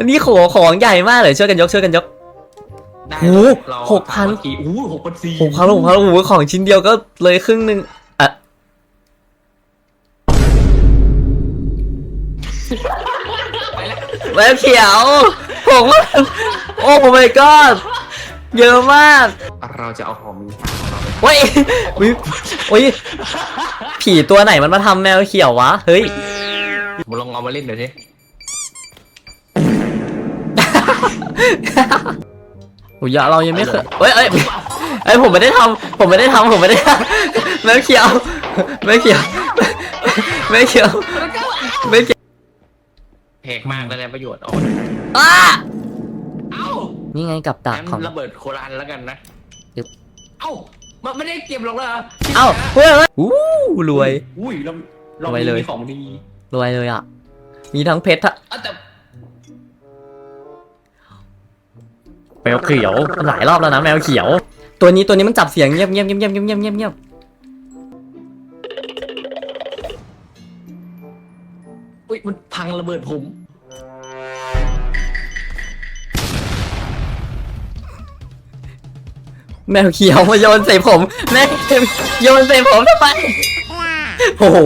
อันนี้ของของใหญ่มากเลยช่วยกันยกช่วยกันยก ได้โอ้โหเราหกพันเมื่อกี้อู้หกพันสี่หกพันหกพันโอ้โหของชิ้นเดียวก็เลยครึ่งหนึ่งอะไปแล้วแมวเขียวผมว่าโอ้ my god เยอะมากเราจะเอาของมีค่าของเราไปเฮ้ยอุ๊ยโอ้ยผีตัวไหนมันมาทำแมวเขียววะ เฮ้ย ผมลองเอามาเล่นเดี๋ยวสิ โอ้ยเรายังไม่เคยเฮ้ยเอ้ยเอ้ยผมไม่ได้ทำผมไม่ได้ทำผมไม่ได้ทำแมวเขียวแมวเขียวแมวเขียวแมวเขียวแพงมากแล้วแหละประโยชน์เอาอ้าเอ้านี่ไงกับดักงั้นของระเบิดโคราณแล้วกันนะจึ๊บเอ้ามันไม่ได้เก็บหรอกเหรอเอ้าเฮ้ยเฮ้ยอู้รวยอุ้ยเราเรารวยเลยมีของดีรวยเลยอะมีทั้งเพชรอะอะแต่ แมวเขียวมันหลายรอบแล้วนะแมวเขียว ตัวนี้ตัวนี้มันจับเสียงเงียบเงียบเงียบเงียบเงียบเงียบเงียบอุ้ยมันพังระเบิดผม แมวเขียวมาโยนใส่ผมแมวโยนใส่ผมทำไมโอ้โห